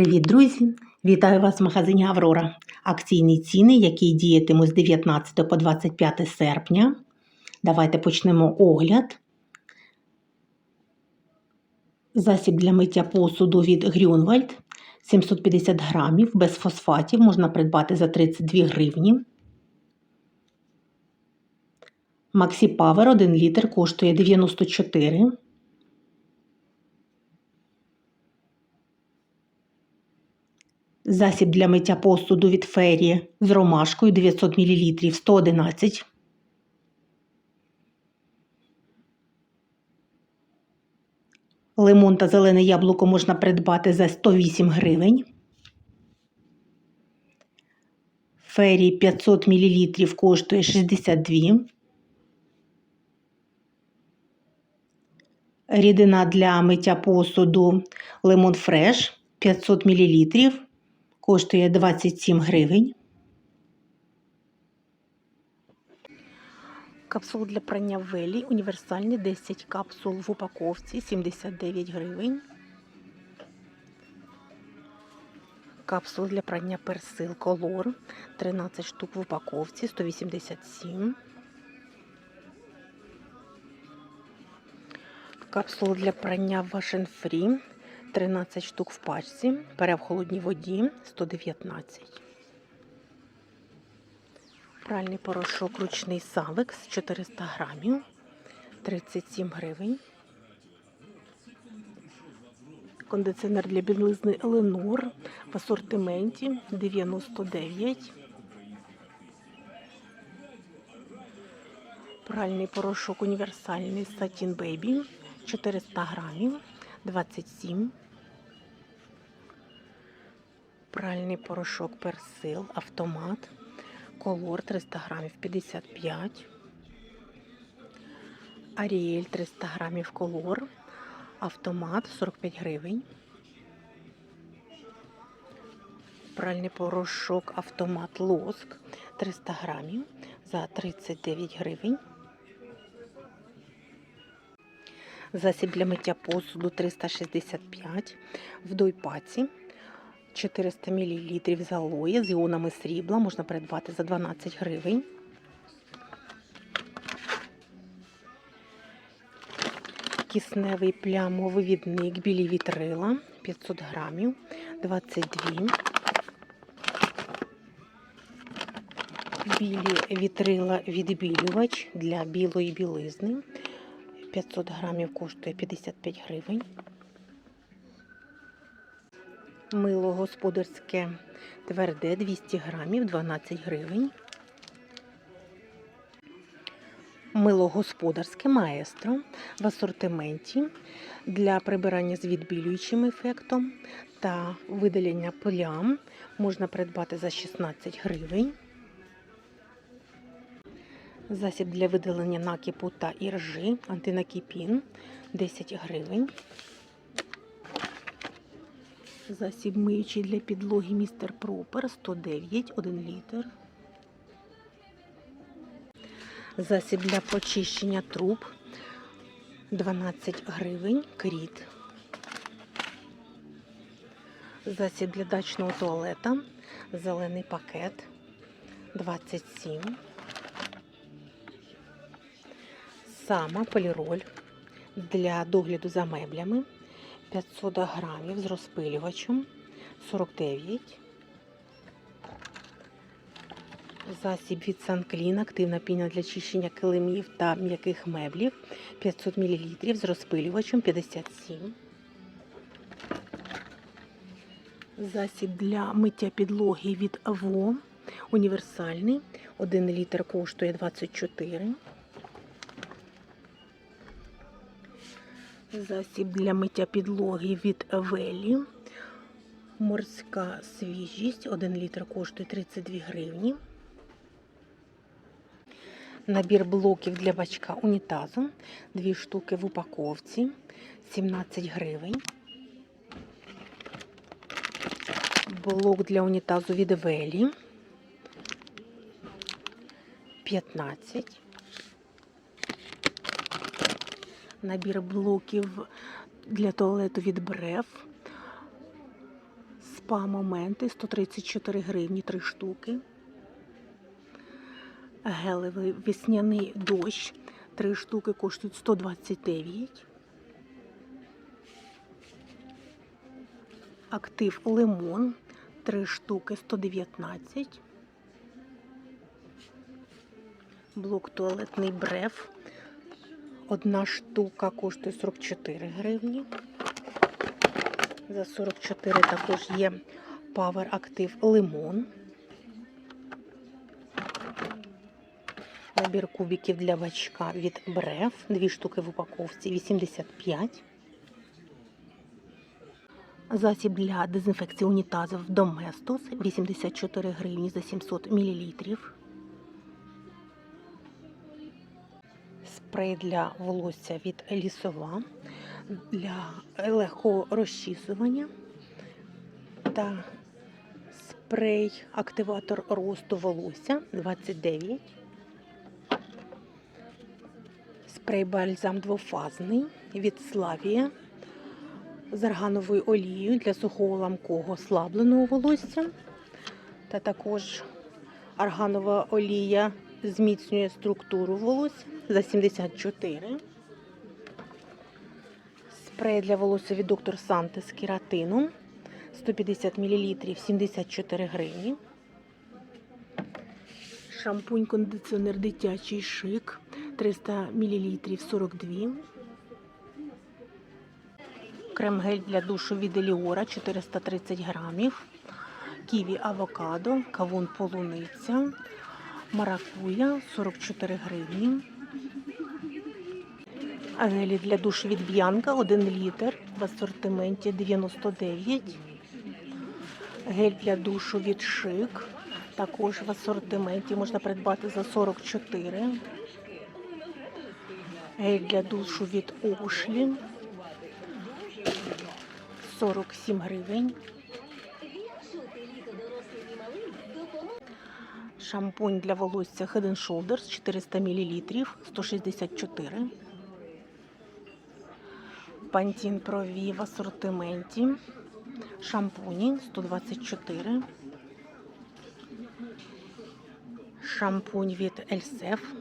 Привіт, друзі! Вітаю вас в магазині Аврора. Акційні ціни, які діятимуть з 19 по 25 серпня. Давайте почнемо огляд. Засіб для миття посуду від Грюнвальд 750 грамів без фосфатів можна придбати за 32 гривні. Максі Павер 1 літр коштує 94. Засіб для миття посуду від фері з ромашкою 900 мл 111. Лимон та зелене яблуко можна придбати за 108 гривень. Фері 500 мл коштує 62. Рідина для миття посуду Лимон Фреш 500 мл коштує 27 гривень. Капсул для прання велі універсальні 10 капсул в упаковці 79 гривень. Капсул для прання персил колор 13 штук в упаковці 187. Капсул для прання Wash Free 13 штук в пачці. Пере в холодній воді 119. Пральний порошок ручний Савекс 400 грамів 37 гривень. Кондиціонер для білизни Еленор в асортименті 99. Пральний порошок універсальний Satin Baby 400 грамів 27. Пральний порошок персил, автомат, колор 300 грамів 55. Аріель 300 грамів колор, автомат 45 гривень. Пральний порошок автомат лоск 300 грамів за 39 гривень. Засіб для миття посуду 365 в дойпаці 400 мл з алоє з іонами срібла можна придбати за 12 гривень. Кисневий плямовивідник білі вітрила 500 грамів 22. Білі вітрила відбілювач для білої білизни 500 грамів коштує 55 гривень. Мило господарське тверде 200 грамів 12 гривень. Мило господарське маестро в асортименті для прибирання з відбілюючим ефектом та видалення плям можна придбати за 16 гривень. Засіб для видалення накипу та іржи антинакіпін 10 гривень. Засіб миючий для підлоги містер Пропер 109 1 літр. Засіб для почищення труб 12 гривень. Кріт. Засіб для дачного туалета. Зелений пакет 27. Сама поліроль для догляду за меблями 500 грамів з розпилювачем 49. Засіб від Санклін, активна піна для чищення килимів та м'яких меблів 500 мл з розпилювачем 57. Засіб для миття підлоги від АВО універсальний. 1 літр коштує 24. Засіб для миття підлоги від Велі. Морська свіжість. 1 літр коштує 32 гривні. Набір блоків для бачка унітазу. Дві штуки в упаковці. 17 гривень. Блок для унітазу від Велі. 15. Набір блоків для туалету від Бреф Спа-моменти 134 гривні 3 штуки. Гелевий весняний дощ 3 штуки коштують 129. Актив лимон 3 штуки 119. Блок туалетний бреф. Одна штука коштує 44 гривні. За 44 також є Power Active Лимон. Набір кубиків для бачка від Бреф. Дві штуки в упаковці 85. Засіб для дезінфекції унітазів Доместос 84 гривні за 700 мл. Спрей для волосся від лісова для легкого розчісування та спрей активатор росту волосся 29. Спрей бальзам двофазний від Славія з аргановою олією для сухого ламкого слабленого волосся. Та також арганова олія зміцнює структуру волосся за 74. Спрей для волосся від доктор Санте з кератином 150 мл 74 гривні. Шампунь кондиціонер дитячий шик 300 мл 42. Крем-гель для душу від Еліора 430 грамів. Ківі авокадо, кавун полуниця, маракуя 44 гривні. Гелі для душу від Б'янка 1 літр в асортименті 99. Гель для душу від Шик також в асортименті можна придбати за 44. Гель для душу від Ошлі 47 гривень. Шампунь для волосся Head and Shoulders 400 мл 164. Пантін Прові в асортименті. Шампуні 124. Шампунь від Ельсеф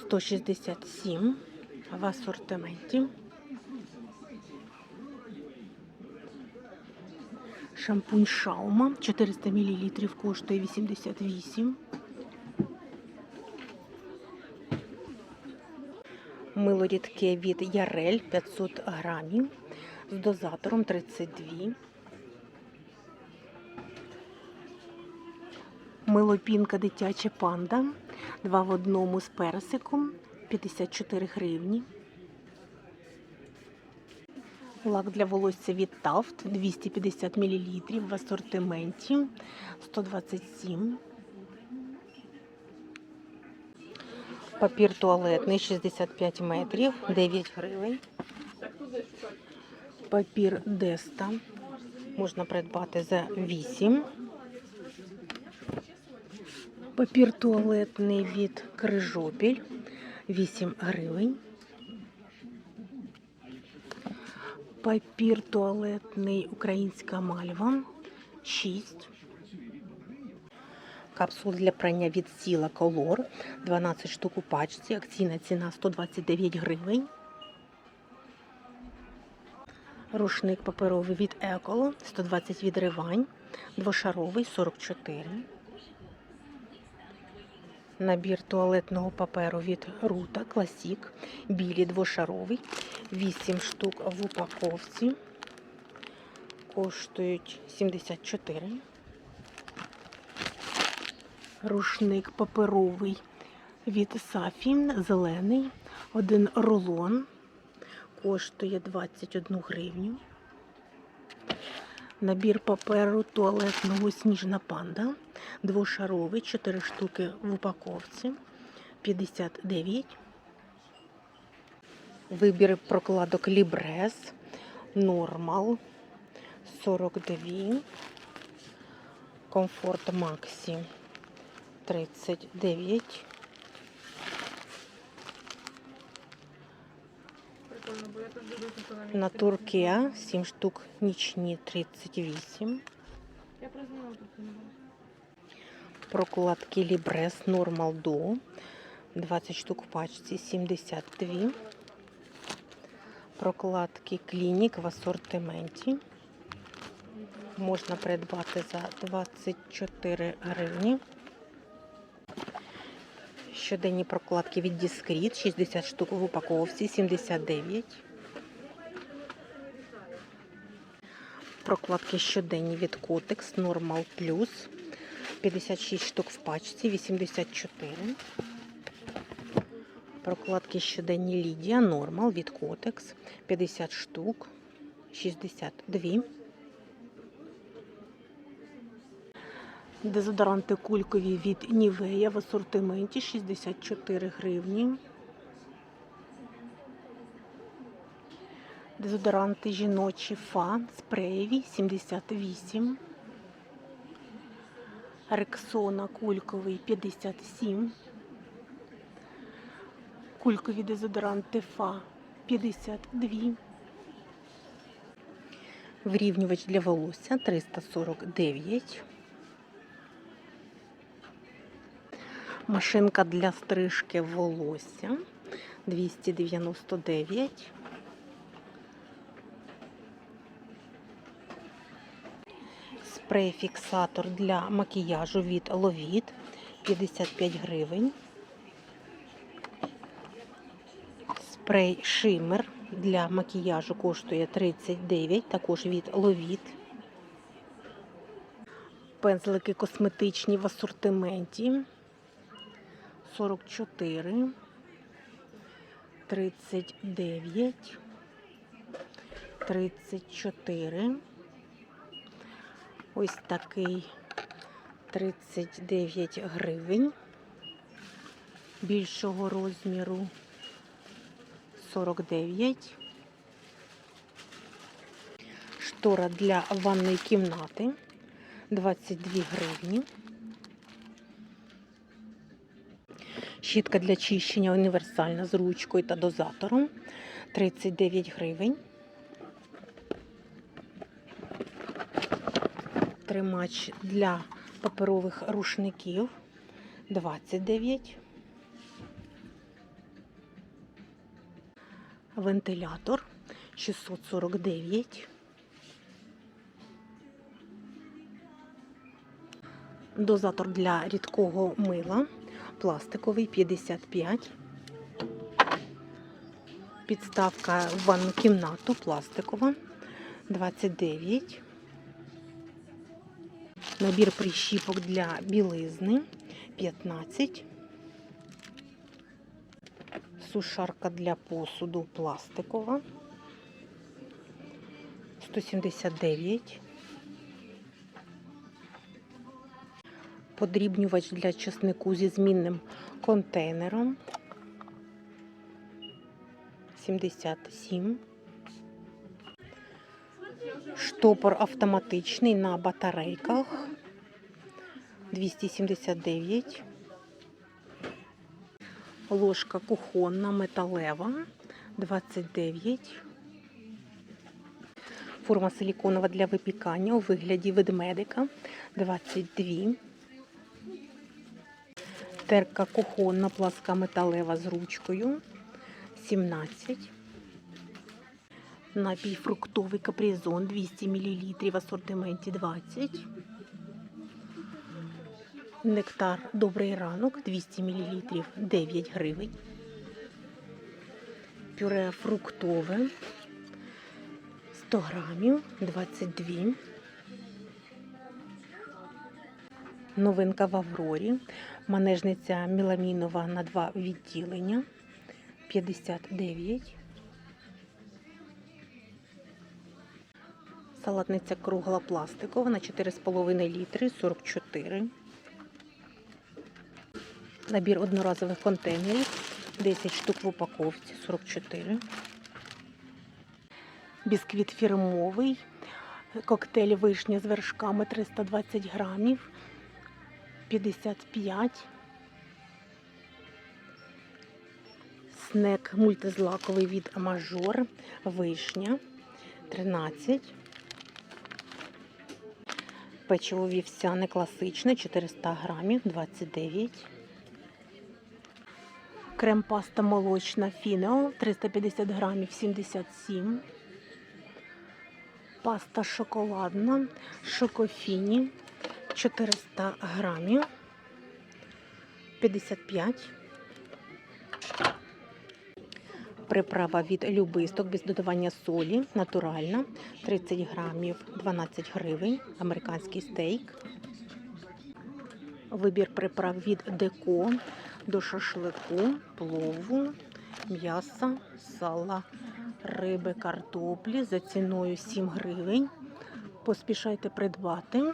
167 в асортименті. Шампунь Шаума 400 мл коштує 88. Мило рідке від Ярель 500 грамів з дозатором 32. Мило пінка дитяча панда 2 в одному з персиком 54 гривні. Лак для волосся від Тафт 250 мл в асортименті 127. Папір туалетний 65 метрів 9 гривень. Папір Деста можна придбати за 8. Папір туалетний від Крижопіль 8 гривень. Папір туалетний українська мальва 6. Капсул для прання від Сіла Колор 12 штук у пачці. Акційна ціна 129 гривень. Рушник паперовий від Еколо 120 відривань. Двошаровий 44. Набір туалетного паперу від Рута Класік. Білий двошаровий. 8 штук в упаковці. Коштують 74. Рушник паперовий від Сафі, зелений. Один рулон. Коштує 21 гривню. Набір паперу туалетного сніжна панда. Двошаровий, 4 штуки в упаковці. 59. Вибір прокладок Лібрес. Нормал. 42. Комфорт Максі. 39. На Туркія 7 штук нічні 38. Я прознала тут. Прокладки Лібрес Нормал До. 20 штук в пачці 72. Прокладки Клінік в асортименті. Можна придбати за 24 гривні. Щоденні прокладки від Discreet 60 штук в упаковці 79. Прокладки щоденні від Kotex Normal Plus 56 штук в пачці 84. Прокладки щоденні Лідія Нормал від Kotex 50 штук 62. Дезодоранти кулькові від Нівея в асортименті 64 гривні. Дезодоранти жіночі Фа спреєві 78. Рексона кульковий 57. Кулькові дезодоранти Фа 52. Врівнювач для волосся 349. Машинка для стрижки волосся 299. Спрей-фіксатор для макіяжу від Ловіт 55 гривень. Спрей Шиммер для макіяжу коштує 39, також від Ловіт. Пензлики косметичні в асортименті 44, 39, 34. Ось такий 39 гривень. Більшого розміру 49. Штора для ванної кімнати 22 гривні. Щітка для чищення універсальна з ручкою та дозатором 39 гривень. Тримач для паперових рушників 29. Вентилятор 649. Дозатор для рідкого мила пластиковий 55. Підставка в ванну кімнату пластикова 29. Набір прищіпок для білизни 15. Сушарка для посуду пластикова 179. Подрібнювач для чеснику зі змінним контейнером 77. Штопор автоматичний на батарейках 279. Ложка кухонна металева 29. Форма силіконова для випікання у вигляді ведмедика 22. Терка кухонна пласка металева з ручкою 17. Напій фруктовий капризон 200 мл в асортименті 20. Нектар Добрий ранок 200 мл 9 гривень. Пюре фруктове 100 грамів 22. Новинка в Аврорі. Манежниця меламінова на два відділення 59. Салатниця кругла пластикова на 4,5 літри 44. Набір одноразових контейнерів 10 штук в упаковці 44. Бісквіт фірмовий. Коктейль вишня з вершками 320 грамів 55. Снек мультизлаковий від Амажор. Вишня 13. Печиво вівсяне класичне 400 грамів 29. Крем паста молочна Фінео 350 грамів 77. Паста шоколадна Шокофіні 400 грамів 55. Приправа від любисток без додавання солі, натуральна, 30 грамів, 12 гривень, американський стейк. Вибір приправ від деко до шашлику, плову, м'яса, сала, риби, картоплі за ціною 7 гривень. Поспішайте придбати.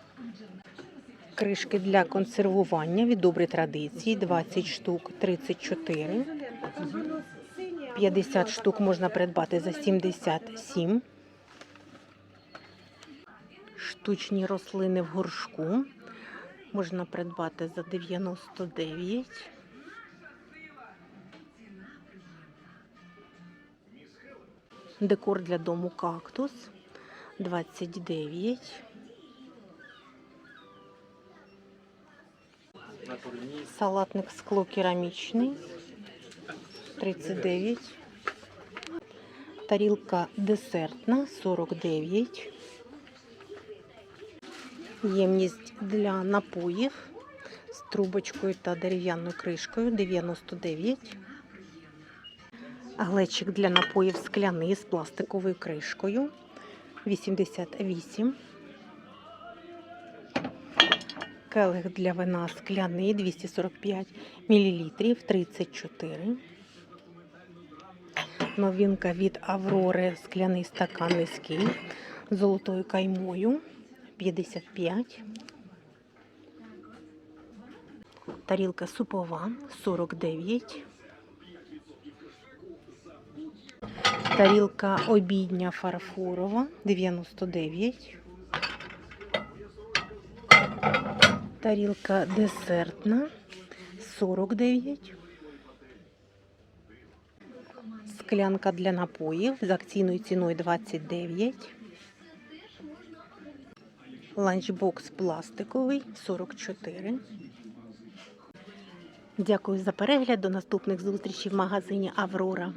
Кришки для консервування від добрі традиції 20 штук 34. 50 штук можна придбати за 77. Штучні рослини в горшку можна придбати за 99. Декор для дому кактус 29. Салатник скло керамічний 39. Тарілка десертна 49. Ємність для напоїв з трубочкою та дерев'яною кришкою 99. Глечик для напоїв скляний з пластиковою кришкою 88. Келих для вина скляний 245 мл 34. Новинка від Аврори скляний стакан низький з золотою каймою 55. Тарілка супова 49. Тарілка обідня фарфорова 99. Тарілка десертна 49. Склянка для напоїв з акційною ціною 29. Ланчбокс пластиковий 44. Дякую за перегляд. До наступних зустрічей в магазині Аврора.